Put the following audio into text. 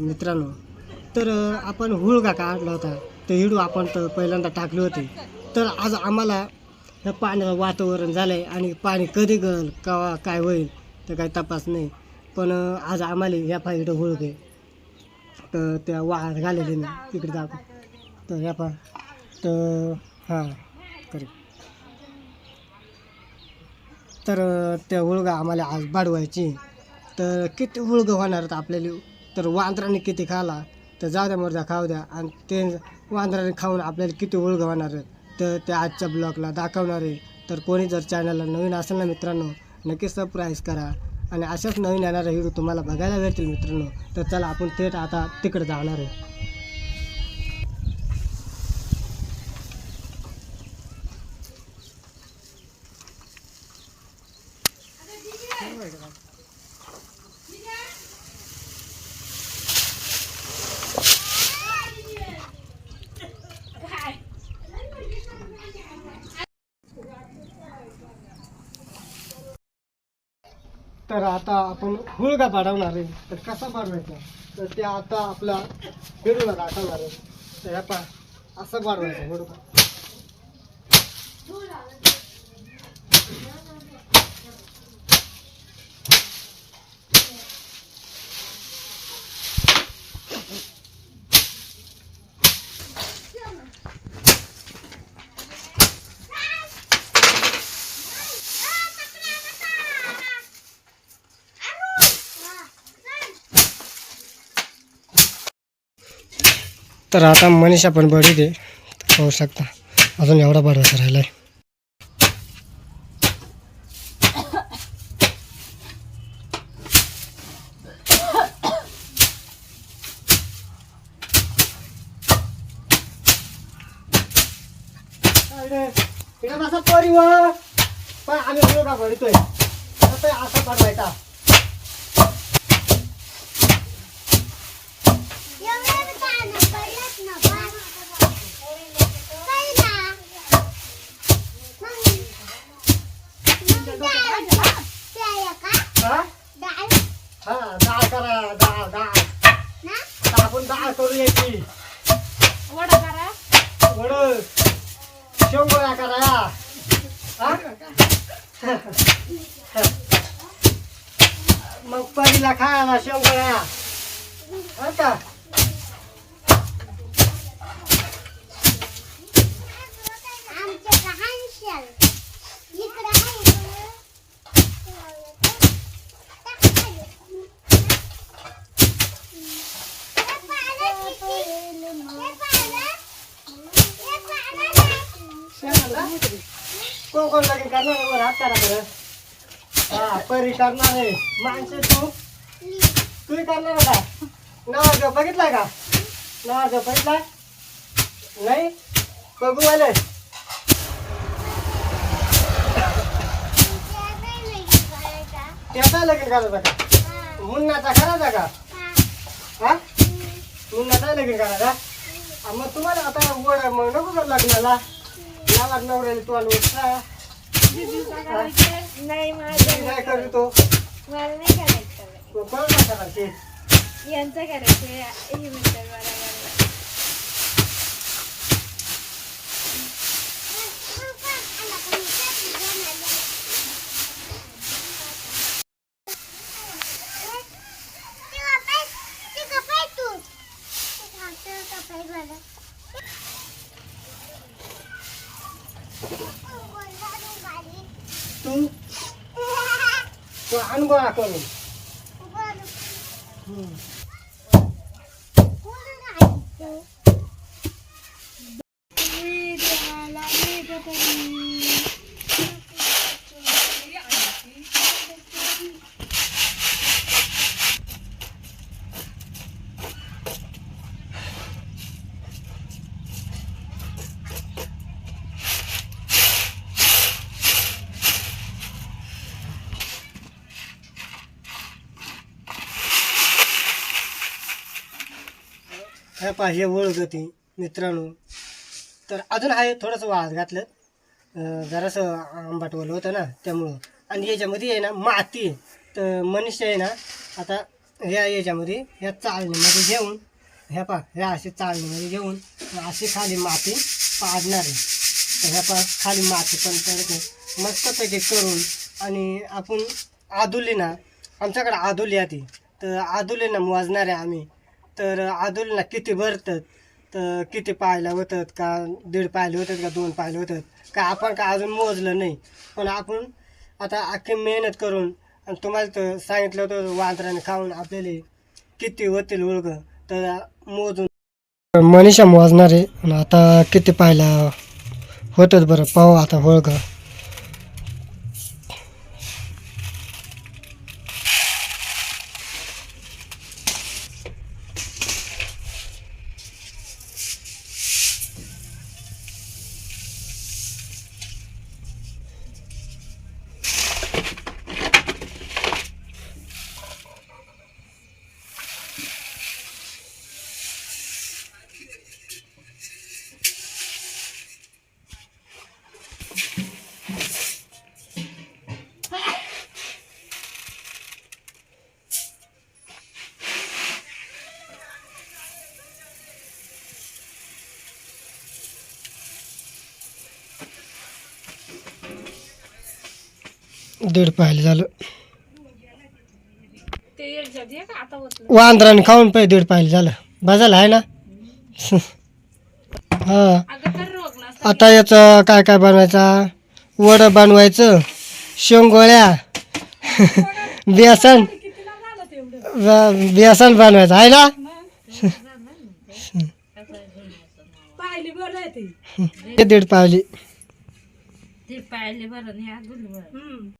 मित्रांनो तर आपण आपण हुळगा आणला होता. ते हिडू आपण तर पहिल्यांदा टाकले होते. तर आज आम्हाला ह्या पाण्याचं वातावरण झालं आहे आणि पाणी कधी गळल कवा काय होईल तर काही तपास नाही. पण आज आम्हाला ह्या हुळ हुळगे तर त्या वाळत घालेले ना तिकडे दाखव. तर ह्या पा तर हां करे तर त्या हुळगा आम्हाला आज बाडवायची. तर किती हुळगं होणार आहेत आपल्याला? तर वांद्राने किती खाला तर जाऊ द्या मर्जा खाऊ द्या. आणि ते वांद्राने खाऊन आपल्याला किती उळगवणार होणार आहेत तर ते आजच्या ब्लॉगला दाखवणार आहे. तर कोणी जर चॅनलला नवीन असेल ना मित्रांनो नक्कीच सबस्क्राईब करा. आणि अशाच नवीन येणारे व्हिडिओ तुम्हाला बघायला भेटतील मित्रांनो. तर चला आपण थेट आता तिकडे जाणार आहे. तर आता आपण हुळगा पाडवणार आहे. तर कसा पाडवायचा? तर ते आता आपला हिडूला दाखवणार आहे. तर ह्या पा असं पाडवायचं बरोबर. तर आता मनीषा पण बडी दे. पाहू शकता. अजून एवढा पाडवायचा राहिला आहे परिवार पण आम्ही योगा भरतोय आता असा पाडवायचा हा हा डाळ करा डाळ डाळ आपण डाळ करू यायची वडा करा वड शेवगोळ्या करा हा? मग पहिला खायला शेवगोळ्या हा हो का कोण कोण लगीन करणार? वर हात करा बरं हा. परी करणार आहे माणसे तू तू करणार का नवरदेव बघितलाय का नवरदेव बघितलाय नाही बघू आले त्याचा लगीन करायचा का मुन्नाचा करायचा का हा मुन्नाचा लगीन करायचा हा, मग तुम्हाला आता वड मग नको कर लग्नाला. लावा नवऱ्याला तू आणि उठा. नाही माझं मी काय करतो मला नाही करायचं. तू कोणाला करायचे? यांचं करायचं हे म्हणतात मला करायचं. तू तू आण गोळा करून हे पहा हे ओळखती मित्रांनो. तर अजून आहे थोडंसं वाज घातलं. जरासं आंबाटवलं होतं ना त्यामुळं. आणि याच्यामध्ये आहे ना माती. तर मनुष्य आहे ना आता ह्या याच्यामध्ये ह्या चाळणीमध्ये घेऊन ह्या पा ह्या अशी चाळणीमध्ये घेऊन अशी खाली माती पाडणार आहे. तर ह्या पा खाली माती पण पडते मस्तपैकी करून आणि आपण आदुली ना आमच्याकडे आदुली आहे ती. तर आदुली ना मोजणार आहे आम्ही. तर आदुलीला किती भरतात? तर किती पायला होतात का? दीड पायले होतात का? दोन पायले होतात? का आपण का अजून मोजलं नाही? पण आपण आता अख्खी मेहनत करून आणि तुम्हाला तर सांगितलं होतं वांद्राने खाऊन आपल्याला किती होतील उळग तर मोजून मनीषा मोजणार. आहे आता किती पाहायला होतात बरं? पाहू आता होळगं दीड पायले झालं. वांद्राने खाऊन पाहिजे दीड पायले झालं. बाजाला आहे ना? हा. अगं तर रोग नसता आता याचं काय काय बनवायचा? वडं बनवायचं शेंगोळ्या बेसन. बेसन बनवायचं. आहे ना? पाहिली दीड पावली